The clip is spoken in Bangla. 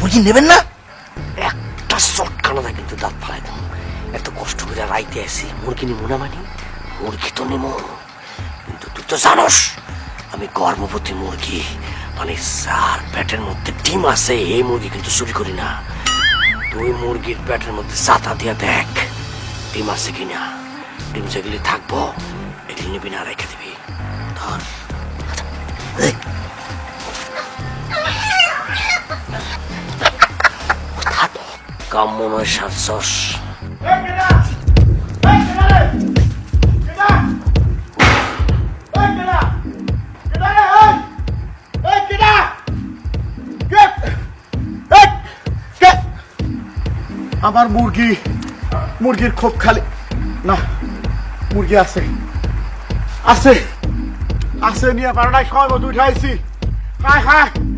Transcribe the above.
মুরগি নেবেন না? একটা চটকানা কিন্তু দাঁত ফালাই দেবো। এত কষ্ট করে রাইতে আসি। মুরগি নিমু না মানি? মুরগি তো নিমু। কিন্তু তুই তো জানোস, আমি গর্ভবতী মুরগি। মানে যার পেটের মধ্যে ডিম আছে, এই মুরগি কিন্তু চুরি করি না। তুই মুরগির পেটের মধ্যে চাতা দিয়া দেখ, ডিম আছে কিনা। ডিম যেগুলি থাকব, এগুলি নিবি না, রেখে দিবি। ধর। কাম্য নয় আমার মুরগি, মুরগির খুব খালি। না, মুরগি আছে। আছে। আছে নিয়ে পারো নাই সময় মতো উঠাইছি হায় হায়।